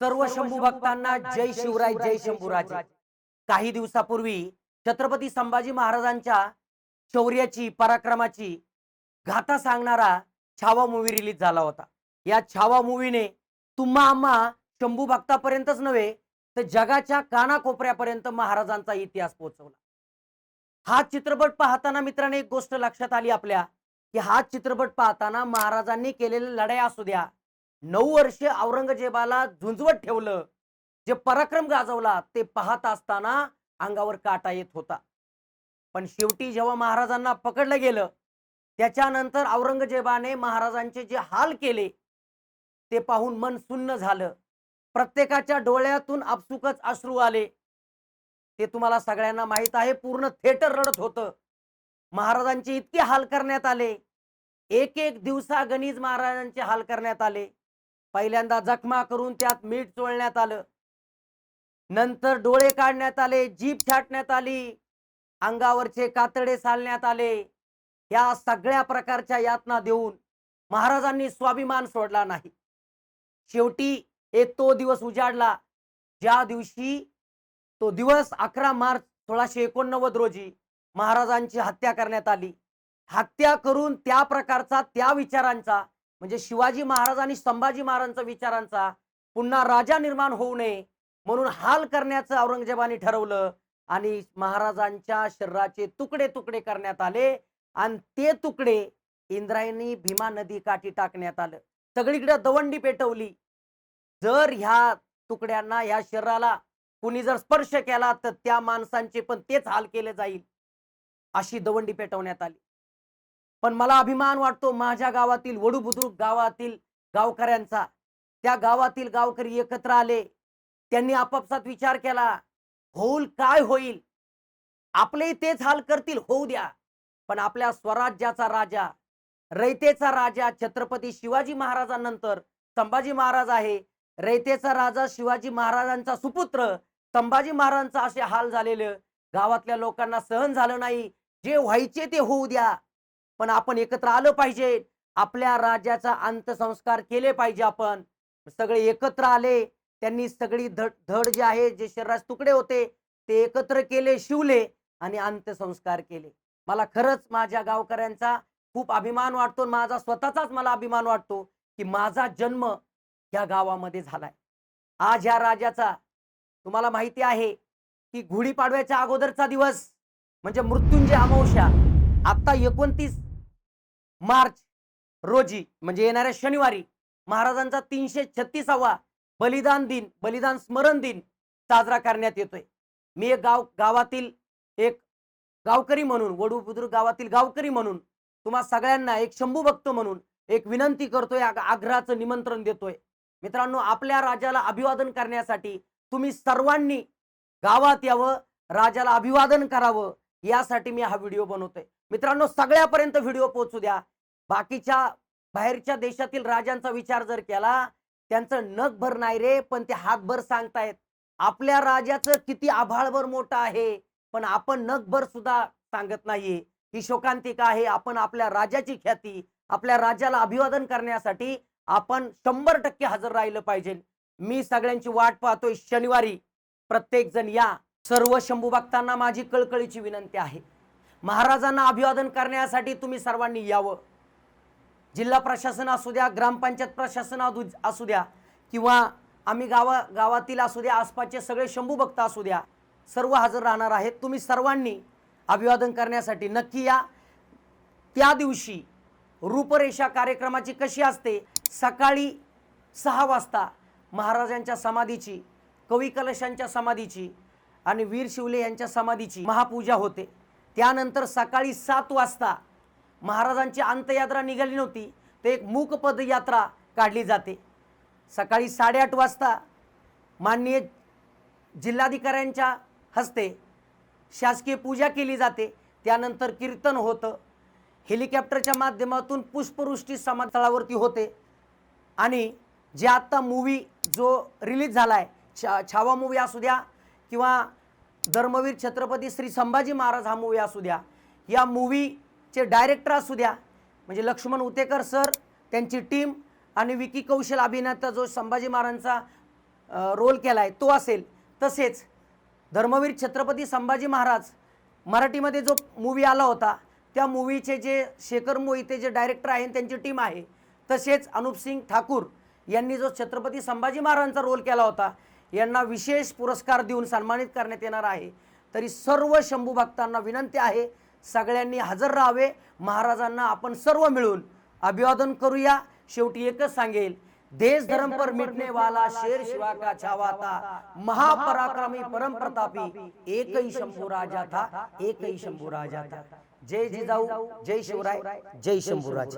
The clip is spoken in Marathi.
सर्व शंभू भक्तांना जय शिवराय जय शंभूराजे. काही दिवसापूर्वी छत्रपती संभाजी महाराजांच्या शौर्याची पराक्रमाची गाथा सांगणारा छावा मूवी रिलीज झाला होता. या छावा मूवीने तुम्हा आम्हा शंभू भक्तापर्यंतच नव्हे तर जगाच्या कानाकोपऱ्यापर्यंत महाराजांचा इतिहास पोहोचवला. हा चित्रपट पाहताना मित्रांनो एक गोष्ट लक्षात आली आपल्या की हा चित्रपट पाहताना महाराजांनी केलेल्या लढाई असू द्या नऊ वर्षे औरंगजेबाला झुंजवत ठेवलं. जे पराक्रम गाजवला ते पाहत असताना अंगावर काटा येत होता. पण शेवटी जेव्हा महाराजांना पकडलं गेलं त्याच्यानंतर औरंगजेबाने महाराजांचे जे हाल केले ते पाहून मन सुन्न झालं. प्रत्येकाच्या डोळ्यातून आपसुकच अश्रू आले. ते तुम्हाला सगळ्यांना माहीत आहे पूर्ण थिएटर रडत होतं. महाराजांचे इतके हाल करण्यात आले. एक एक दिवसा गणित महाराजांचे हाल करण्यात आले. पहिल्यांदा जखमा करून त्यात मीठ चोळण्यात आलं. नंतर डोळे काढण्यात आले जीभ छाटण्यात आली अंगावरचे कातडे सालण्यात आले. या सगळ्या प्रकारच्या यातना देऊन महाराजांनी स्वाभिमान सोडला नाही. शेवटी एक तो दिवस उजाडला. ज्या दिवशी तो दिवस अकरा मार्च सोळाशे एकोणनव्वद रोजी महाराजांची हत्या करण्यात आली. हत्या करून त्या प्रकारचा त्या विचारांचा म्हणजे शिवाजी महाराज आणि संभाजी महाराजांचा विचारांचा पुन्हा राजा निर्माण होऊ नये म्हणून हाल करण्याचं औरंगजेबाने ठरवलं आणि महाराजांच्या शरीराचे तुकडे तुकडे करण्यात आले आणि ते तुकडे इंद्रायणी भीमा नदी काठी टाकण्यात आलं. सगळीकडे दवंडी पेटवली. जर ह्या तुकड्यांना ह्या शरीराला कुणी जर स्पर्श केला तर त्या माणसांचे पण तेच हाल केले जाईल अशी दवंडी पेटवण्यात आली. पण मला अभिमान वाटतो माझ्या गावातील वडू बुद्रुक गावातील गावकऱ्यांचा. त्या गावातील गावकरी एकत्र आले. त्यांनी आपापसात विचार केला होऊल काय होईल? आपले तेच हाल करतील होऊ द्या. पण आपल्या स्वराज्याचा राजा रयतेचा राजा छत्रपती शिवाजी महाराजांनंतर संभाजी महाराज आहे. रयतेचा राजा शिवाजी महाराजांचा सुपुत्र संभाजी महाराजांचा असे हाल झालेले. गावातल्या लोकांना सहन झालं नाही. जे व्हायचे ते होऊ द्या. पण आपण एकत्र आलं पाहिजे. आपल्या राजाचा अंत्यसंस्कार केले पाहिजे आपण. सगळे एकत्र आले त्यांनी सगळी धड धड जे आहे जे शरीराचे तुकडे होते ते एकत्र केले शिवले आणि अंत्यसंस्कार केले. मला खरंच माझ्या गावकऱ्यांचा खूप अभिमान वाटतो आणि माझा स्वतःचाच मला अभिमान वाटतो की माझा जन्म या गावामध्ये झालाय. आज या राजाचा तुम्हाला माहिती आहे की गुढीपाडव्याच्या अगोदरचा दिवस म्हणजे मृत्युंजय अमावस्या. आता एकोणतीस मार्च रोजी म्हणजे येणाऱ्या शनिवारी महाराजांचा तीनशे छत्तीसावा बलिदान दिन बलिदान स्मरण दिन साजरा करण्यात येतोय. मी एक गाव गावातील एक गावकरी म्हणून वडू बुद्रुक गावातील गावकरी म्हणून तुम्हा सगळ्यांना एक शंभू भक्त म्हणून एक विनंती करतोय आग्रहाचं निमंत्रण देतोय. मित्रांनो आपल्या राजाला अभिवादन करण्यासाठी तुम्ही सर्वांनी गावात यावं राजाला अभिवादन करावं यासाठी मी हा व्हिडिओ बनवतोय. मित्रांनो सगळ्यापर्यंत व्हिडिओ पोहोचू द्या. बाकीच्या बाहेरच्या देशातील राजांचा विचार जर केला त्यांचं नगभर नाही रे पण ते हातभर सांगतायत. आपल्या राजाचं किती आभाळभर मोठं आहे पण आपण नगभर सुद्धा सांगत नाहीये. ही शोकांतिका आहे. आपण आपल्या राजाची ख्याती आपल्या राजाला अभिवादन करण्यासाठी आपण शंभर टक्के हजर राहिलं पाहिजे. मी सगळ्यांची वाट पाहतोय शनिवारी. प्रत्येक जण या. सर्व शंभू भक्तांना माझी कळकळीची विनंती आहे. महाराजांना अभिवादन करण्यासाठी तुम्ही सर्वांनी यावं. जिल्हा प्रशासन असू द्या ग्रामपंचायत प्रशासन असू असू द्या किंवा आम्ही गावा गावातील असू द्या आसपासचे सगळे शंभू भक्त असू द्या सर्व हजर राहणार आहेत. तुम्ही सर्वांनी अभिवादन करण्यासाठी नक्की या. त्या दिवशी रूपरेषा कार्यक्रमाची कशी असते? सकाळी सहा वाजता महाराजांच्या समाधीची कवी कलशांच्या समाधीची आणि वीर शिवले यांच्या समाधीची महापूजा होते. त्यानंतर सकाळी सात वाजता महाराजांची अंत्ययात्रा निघाली नव्हती तर एक मूक पदयात्रा काढली जाते. सकाळी साडेआठ वाजता माननीय जिल्हाधिकाऱ्यांच्या हस्ते शासकीय पूजा केली जाते. त्यानंतर कीर्तन होतं. हेलिकॉप्टरच्या माध्यमातून पुष्पवृष्टी समाजस्थळावरती होते. आणि जे आत्ता मूवी जो रिलीज झाला आहे छा छावा मूवी असू द्या किंवा धर्मवीर छत्रपती श्री संभाजी महाराज हा मूवी असू द्या. या मूवीचे डायरेक्टर असू द्या. म्हणजे लक्ष्मण उतेकर सर त्यांची टीम आणि विकी कौशल अभिनेता जो संभाजी महाराजांचा रोल केला आहे तो असेल. तसेच धर्मवीर छत्रपती संभाजी महाराज मराठीमध्ये जो मूवी आला होता त्या मूवीचे जे शेखर मोहिते जे डायरेक्टर आहे त्यांची टीम आहे. तसेच अनुपसिंग ठाकूर यांनी जो छत्रपती संभाजी महाराजांचा रोल केला होता यांना विशेष पुरस्कार देऊन सन्मानित करण्यात येणार आहे. तरी सर्व शंभू भक्तांना विनंती आहे सगळ्यांनी हजर राहावे. महाराजांना आपण सर्व मिळून अभिवादन करूया. शेवटी एकच सांगेल देश धर्म पर मिटने वाला शेर शिवा का छावा था महापराक्रमी परम प्रतापी एक ही शंभू राजा था एक ही शंभू राजा था। जय जिजाऊ जय शिवराय जय शंभूराज